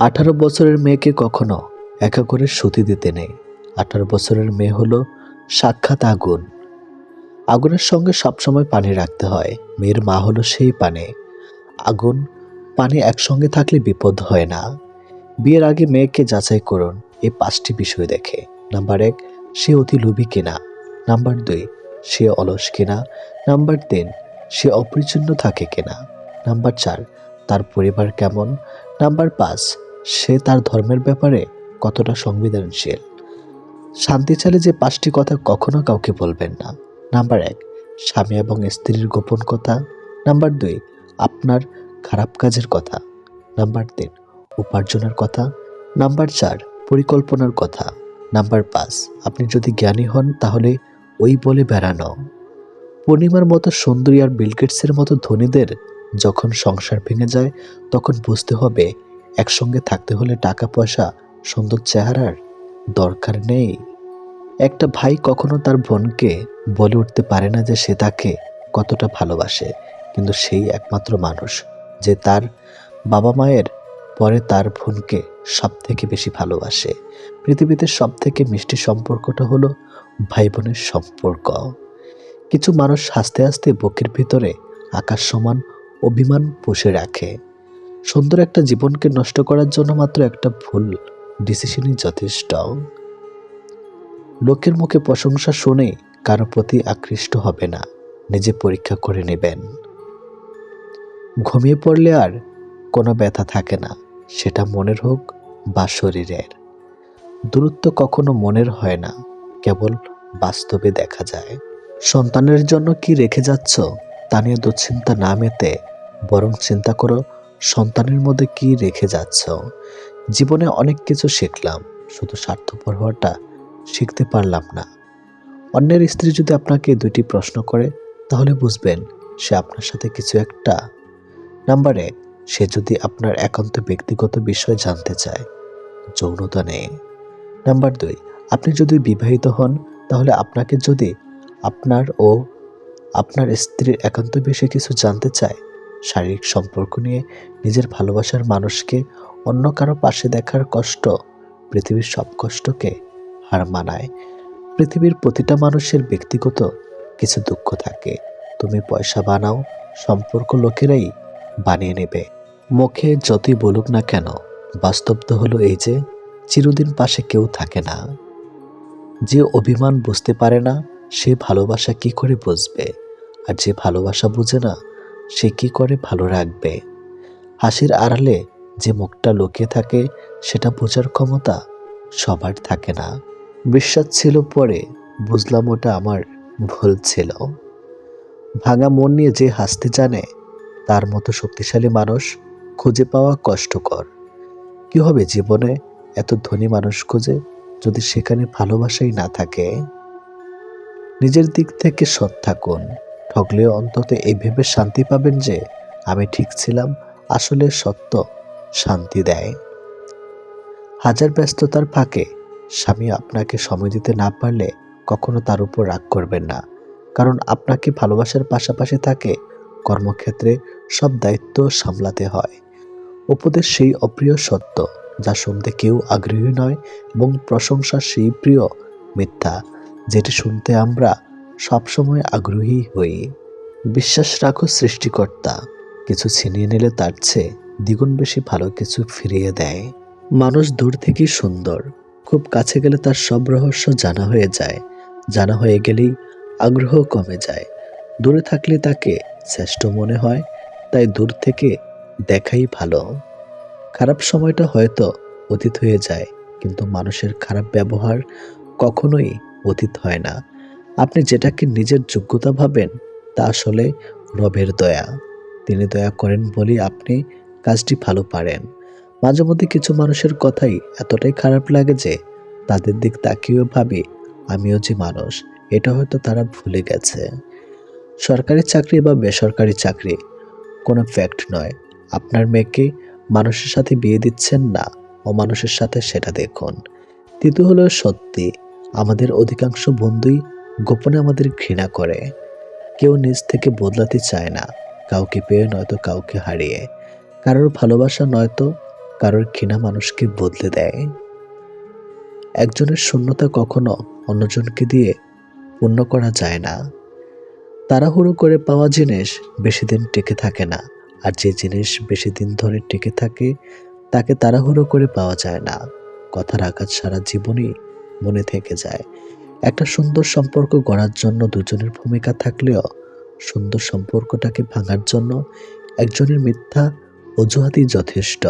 আঠারো বছরের মেয়েকে কখনো একা করে সতী দিতে নেই। আঠারো বছরের মেয়ে হলো সাক্ষাৎ আগুন। আগুনের সঙ্গে সবসময় পানি রাখতে হয়। মেয়ের মা হলো সেই পানি। আগুন, পানি একসঙ্গে থাকলে বিপদ হয় না। বিয়ের আগে মেয়েকে যাচাই করুন। এই পাঁচটি বিষয় দেখে। নাম্বার এক, সে অতি লোভী কিনা? নাম্বার দুই, সে অলস কিনা? নাম্বার তিন, সে অপরিচ্ছন্ন থাকে কিনা? নাম্বার চার, তার পরিবার কেমন? নাম্বার পাঁচ সে তার ধর্মের ব্যাপারে কতটা সংবেদনশীল। শান্তি চালে যে পাঁচটি কথা কখনো কাউকে বলবেন না। নাম্বার এক, স্বামী এবং স্ত্রীর গোপন কথা। নাম্বার দুই, আপনার খারাপ কাজের কথা। নাম্বার তিন, উপার্জনের কথা। নাম্বার চার, পরিকল্পনার কথা। নাম্বার পাঁচ, আপনি যদি জ্ঞানী হন, তাহলে ওই বলে বেড়ানো। পূর্ণিমার মতো সুন্দরী আর বিলগেটসের মতো ধনীদের যখন সংসার ভেঙে যায়, তখন বুঝতে হবে একসঙ্গে থাকতে হলে টাকা পয়সা সুন্দর চেহারার দরকার নেই। একটা ভাই কখনো তার বোনকে বলে উঠতে পারে না যে সে তাকে কতটা ভালোবাসে, কিন্তু সেই একমাত্র মানুষ যে তার বাবা মায়ের পরে তার বোনকে সব থেকে বেশি ভালোবাসে। পৃথিবীতে সব থেকে মিষ্টি সম্পর্কটা হলো ভাই বোনের সম্পর্ক। কিছু মানুষ হাসতে হাসতে বুকের ভিতরে আকাশ সমান অভিমান পুষে রাখে। সুন্দর একটা জীবনকে নষ্ট করার জন্য মাত্র একটা ভুল ডিসিশনই যথেষ্ট। লোকের মুখে প্রশংসা শুনে কারও প্রতি আকৃষ্ট হবে না। নিজে পরীক্ষা করে নেবেন। ঘুমিয়ে পড়লে আর কোনো ব্যথা থাকে না। সেটা মনের হোক বা শরীরের। দূরত্ব কখনো মনের হয় না, কেবল বাস্তবে দেখা যায়। সন্তানের জন্য কি রেখে যাচ্ছ তা নিয়ে দুশ্চিন্তা না মেতে বরং চিন্তা করো সন্তানের মধ্যে কি রেখে যাচ্ছ? জীবনে অনেক কিছু শিখলাম, শুধু স্বার্থপর হওয়াটা শিখতে পারলাম না। অন্যের স্ত্রী যদি আপনাকে দুইটি প্রশ্ন করে, তাহলে বুঝবেন সে আপনার সাথে কিছু একটা। নাম্বার এক, সে যদি আপনার একান্ত ব্যক্তিগত বিষয় জানতে চায়, যৌনতা নেই। নাম্বার দুই, আপনি যদি বিবাহিত হন, তাহলে আপনাকে যদি আপনার ও আপনার স্ত্রীর একান্ত বিষয়ে কিছু জানতে চায় শারীরিক সম্পর্ক নিয়ে নিজের ভালোবাসার মানুষকে অন্য কারও পাশে দেখার কষ্ট পৃথিবীর সব কষ্টকে হার মানায়। পৃথিবীর প্রতিটা মানুষের ব্যক্তিগত কিছু দুঃখ থাকে। তুমি পয়সা বানাও, সম্পর্ক লোকেরাই বানিয়ে নেবে। মুখে যতই বলুক না কেন বাস্তব তো হলো এই যে, চিরদিন পাশে কেউ থাকে না। যে অভিমান বুঝতে পারে না, সে ভালোবাসা কি করে বুঝবে? আর যে ভালোবাসা বুঝে না সে কি করে ভালো রাখবে? হাসির আড়ালে যে মুখটা লুকিয়ে থাকে, সেটা বোঝার ক্ষমতা সবার থাকে না। বিশ্বাস ছিল পরে, বুঝলাম ওটা আমার ভুল ছিল। ভাঙা মন নিয়ে যে হাসতে জানে, তার মতো শক্তিশালী মানুষ খুঁজে পাওয়া কষ্টকর। কি হবে জীবনে এত ধনী মানুষ খুঁজে যদি সেখানে ভালোবাসাই না থাকে? নিজের দিক থেকে সৎ থাকুন। ঠকলেও অন্তত এই ভেবে শান্তি পাবেন যে আমি ঠিক ছিলাম, আসলে সত্য শান্তি দেয়। হাজার ব্যস্ততার ফাঁকে স্বামী আপনাকে সময় দিতে না পারলে কখনো তার উপর রাগ করবেন না। কারণ আপনাকে ভালোবাসার পাশাপাশি তাকে কর্মক্ষেত্রে সব দায়িত্ব সামলাতে হয়। উপদেশ সেই অপ্রিয় সত্য যা শুনতে কেউ আগ্রহী নয় এবং প্রশংসা সেই প্রিয় মিথ্যা, যেটি শুনতে আমরা সবসময় আগ্রহী হই বিশ্বাস রাখো সৃষ্টিকর্তা। কিছু ছিনিয়ে নিলে তার চেয়ে দ্বিগুণ বেশি ভালো কিছু ফিরিয়ে দেয়। মানুষ দূর থেকেই সুন্দর। খুব কাছে গেলে তার সব রহস্য জানা হয়ে যায়। জানা হয়ে গেলেই আগ্রহ কমে যায়। দূরে থাকলে তাকে শ্রেষ্ঠ মনে হয়, তাই দূর থেকে দেখাই ভালো। খারাপ সময়টা হয়তো অতীত হয়ে যায়, কিন্তু মানুষের খারাপ ব্যবহার কখনোই অতীত হয় না। আপনি যেটাকে নিজের যোগ্যতা ভাবেন, তা আসলে রবের দয়া। তিনি দয়া করেন বলেই আপনি কাজটি ভালো পারেন। মাঝে মধ্যে কিছু মানুষের কথাই এতটাই খারাপ লাগে যে, তাদের দিক তাকিয়েও ভাবি, আমিও যে মানুষ, এটা হয়তো তারা ভুলে গেছে। সরকারি চাকরি বা বেসরকারি চাকরি, কোনো ফ্যাক্ট নয়। আপনার মেয়েকে মানুষের সাথে বিয়ে দিচ্ছেন না অমানুষের সাথে সেটা দেখুন। তৃতীয় হলো সত্যি। আমাদের অধিকাংশ বন্ধুই গোপনে আমাদের ঘৃণা করে। কেউ নিজ থেকে বদলাতে চায় না, কাউকে পেয়ে নয়তো কাউকে হারিয়ে। কারোর ভালোবাসা নয়তো কারোর ঘৃণা মানুষকে বদলে দেয়। একজনের শূন্যতা কখনো অন্যজনকে দিয়ে পূর্ণ করা যায় না। তাড়াহুড়ো করে পাওয়া জিনিস বেশি দিন টিকে থাকে না, আর যে জিনিস বেশি দিন ধরে টিকে থাকে, তাকে তাড়াহুড়ো করে পাওয়া যায় না। কথার আঘাত সারা জীবনই মনে থেকে যায়। একটা সুন্দর সম্পর্ক গড়ার জন্য দুজনের ভূমিকা থাকলেও সুন্দর সম্পর্কটাকে ভাঙার জন্য একজনের মিথ্যা অজুহাতই যথেষ্ট।